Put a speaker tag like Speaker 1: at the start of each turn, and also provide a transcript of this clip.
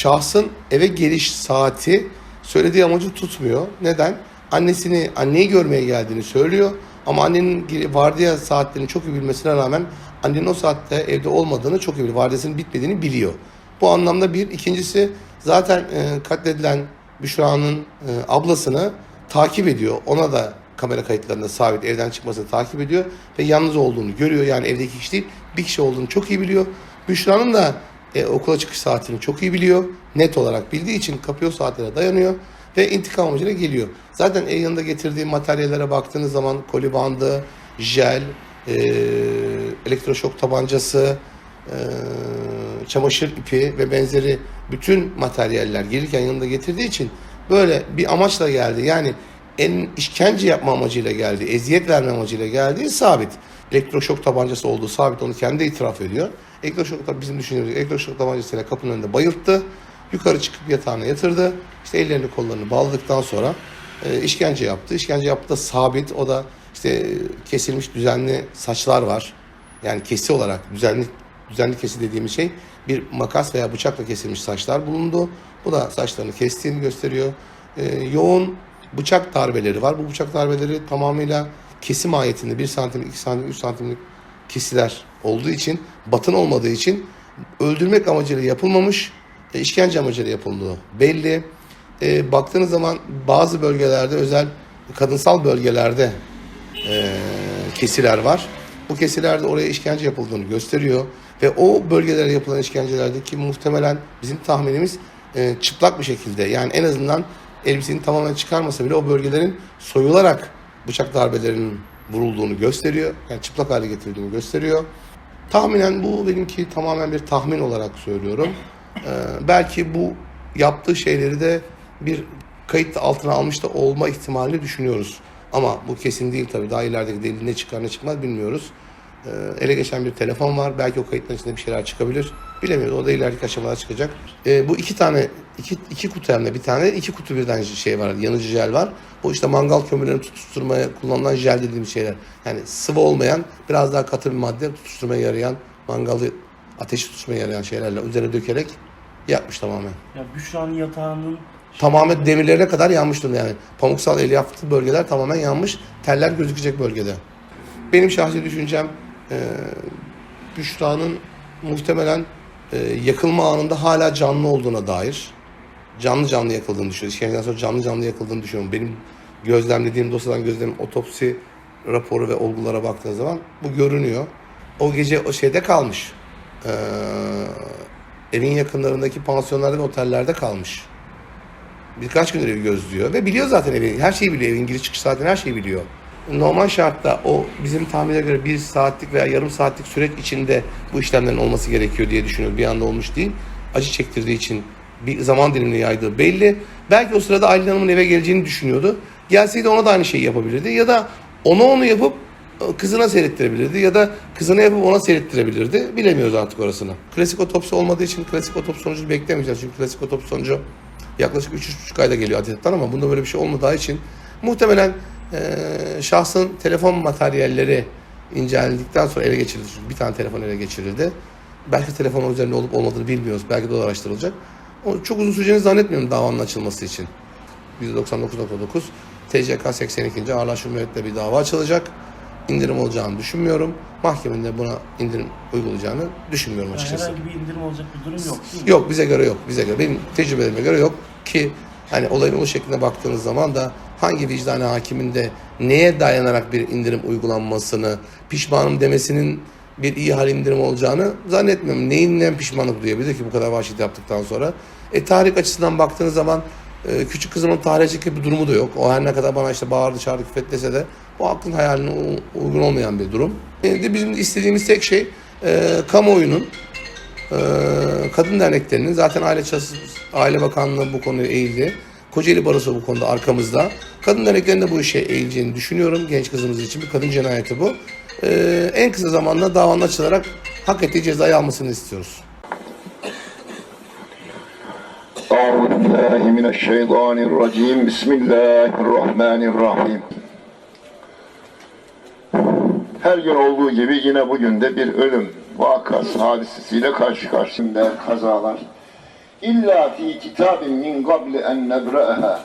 Speaker 1: şahsın eve geliş saati söylediği amacı tutmuyor. Neden? Annesini, anneyi görmeye geldiğini söylüyor. Ama annenin vardiya saatlerini çok iyi bilmesine rağmen annenin o saatte evde olmadığını çok iyi biliyor. Vardiyasının bitmediğini biliyor. Bu anlamda bir. ikincisi zaten e, katledilen Büşra'nın e, ablasını takip ediyor. Ona da kamera kayıtlarında sabit evden çıkmasını takip ediyor ve yalnız olduğunu görüyor. Yani evdeki kişi değil bir kişi olduğunu çok iyi biliyor. Büşra'nın da e, okula çıkış saatini çok iyi biliyor. Net olarak bildiği için kapıyor saatlere dayanıyor ve intikam amacıyla geliyor. Zaten el yanında getirdiği materyallere baktığınız zaman koli bandı, jel, e, elektroşok tabancası, e, çamaşır ipi ve benzeri bütün materyaller gelirken yanında getirdiği için böyle bir amaçla geldi. Yani en işkence yapma amacıyla geldi, eziyet verme amacıyla geldiği sabit. Elektroşok tabancası olduğu sabit onu kendi itiraf ediyor. Elektroşok tabi bizim düşünüyoruz. Elektroşok tabancasıyla kapının önünde bayılttı. Yukarı çıkıp yatağına yatırdı. İşte ellerini kollarını bağladıktan sonra e, işkence yaptı. İşkence yaptı da sabit. O da işte e, kesilmiş düzenli saçlar var. Yani kesi olarak düzenli düzenli kesi dediğimiz şey bir makas veya bıçakla kesilmiş saçlar bulundu. Bu da saçlarını kestiğini gösteriyor. E, yoğun bıçak darbeleri var. Bu bıçak darbeleri tamamıyla kesim ayetinde 1 santim, 2 santim, 3 santimlik kesiler olduğu için, batın olmadığı için öldürmek amacıyla yapılmamış, işkence amacıyla yapıldığı belli. E, baktığınız zaman bazı bölgelerde özel kadınsal bölgelerde e, kesiler var. Bu kesilerde oraya işkence yapıldığını gösteriyor ve o bölgelere yapılan işkencelerdeki muhtemelen bizim tahminimiz e, çıplak bir şekilde yani en azından elbisenin tamamen çıkarmasa bile o bölgelerin soyularak bıçak darbelerinin vurulduğunu gösteriyor. Yani çıplak hale getirildiğini gösteriyor. Tahminen bu benimki tamamen bir tahmin olarak söylüyorum. Ee, belki bu yaptığı şeyleri de bir kayıt altına almış da olma ihtimalini düşünüyoruz. Ama bu kesin değil tabii. Daha ilerideki delil ne çıkar ne çıkmaz bilmiyoruz. Ee, ele geçen bir telefon var. Belki o kayıtların içinde bir şeyler çıkabilir. Bilemiyoruz. O da ileriki aşamalar çıkacak. Ee, bu iki tane, iki, iki kutu hem de bir tane, iki kutu birden şey var. Yanıcı jel var. Bu işte mangal kömürlerini tutuşturmaya kullanılan jel dediğimiz şeyler. Yani sıvı olmayan, biraz daha katı bir madde tutuşturmaya yarayan, mangalı ateşi tutuşmaya yarayan şeylerle üzerine dökerek yapmış tamamen.
Speaker 2: Ya Büşra'nın yatağının
Speaker 1: Tamamen demirlerine kadar yanmış durumda yani. Pamuksal elyaflı bölgeler tamamen yanmış. Teller gözükecek bölgede. Benim şahsi düşüncem e, Büşra'nın muhtemelen e, yakılma anında hala canlı olduğuna dair. Canlı canlı yakıldığını düşünüyorum. İşkenceden sonra canlı canlı yakıldığını düşünüyorum. Benim gözlemlediğim dosyadan gözlemim otopsi raporu ve olgulara baktığınız zaman bu görünüyor. O gece o şeyde kalmış. E, evin yakınlarındaki pansiyonlarda ve otellerde kalmış birkaç gündür evi gözlüyor ve biliyor zaten evi. Her şeyi biliyor. Evin giriş çıkış saatini her şeyi biliyor. Normal şartta o bizim tahmine göre bir saatlik veya yarım saatlik süreç içinde bu işlemlerin olması gerekiyor diye düşünüyorum. Bir anda olmuş değil. Acı çektirdiği için bir zaman dilimini yaydığı belli. Belki o sırada Aylin Hanım'ın eve geleceğini düşünüyordu. Gelseydi ona da aynı şeyi yapabilirdi. Ya da ona onu yapıp e, kızına seyrettirebilirdi ya da kızına yapıp ona seyrettirebilirdi. Bilemiyoruz artık orasını. Klasik otopsi olmadığı için klasik otopsi sonucunu beklemeyeceğiz. Çünkü klasik otopsi sonucu yaklaşık 3-3,5 ayda geliyor adetten ama bunda böyle bir şey olmadığı için muhtemelen e, şahsın telefon materyalleri incelendikten sonra ele geçirildi. Çünkü bir tane telefon ele geçirildi. Belki telefonun üzerinde olup olmadığını bilmiyoruz. Belki de o araştırılacak. O çok uzun süreceğini zannetmiyorum davanın açılması için. %99.9 TCK 82. Ağırlaşım müeyyitle bir dava açılacak. İndirim olacağını düşünmüyorum. Mahkemenin de buna indirim uygulayacağını düşünmüyorum
Speaker 2: yani
Speaker 1: açıkçası.
Speaker 2: herhangi bir indirim olacak bir durum yok değil mi?
Speaker 1: Yok bize göre yok. Bize göre benim tecrübelerime göre yok ki hani olayın o şeklinde baktığınız zaman da hangi vicdani hakimin de neye dayanarak bir indirim uygulanmasını pişmanım demesinin bir iyi hal indirim olacağını zannetmiyorum. Neyinden pişmanlık duyabilir ki bu kadar vahşet yaptıktan sonra? E tarih açısından baktığınız zaman e, küçük kızımın tarihe bir durumu da yok. O her ne kadar bana işte bağırdı çağırdı küfetlese de bu aklın hayaline uygun olmayan bir durum. E, de bizim istediğimiz tek şey e, kamuoyunun ee, kadın derneklerinin zaten Aile Çası, Aile Bakanlığı bu konuya eğildi. Kocaeli Barosu bu konuda arkamızda. Kadın derneklerinde bu işe eğileceğini düşünüyorum. Genç kızımız için bir kadın cinayeti bu. Ee, en kısa zamanda davanın açılarak hak ettiği cezayı almasını istiyoruz.
Speaker 3: Euzubillahimineşşeytanirracim. Bismillahirrahmanirrahim. Her gün olduğu gibi yine bugün de bir ölüm vakası hadisesiyle karşı karşıya kazalar. İlla fi kitabin min qabli en nebra'ha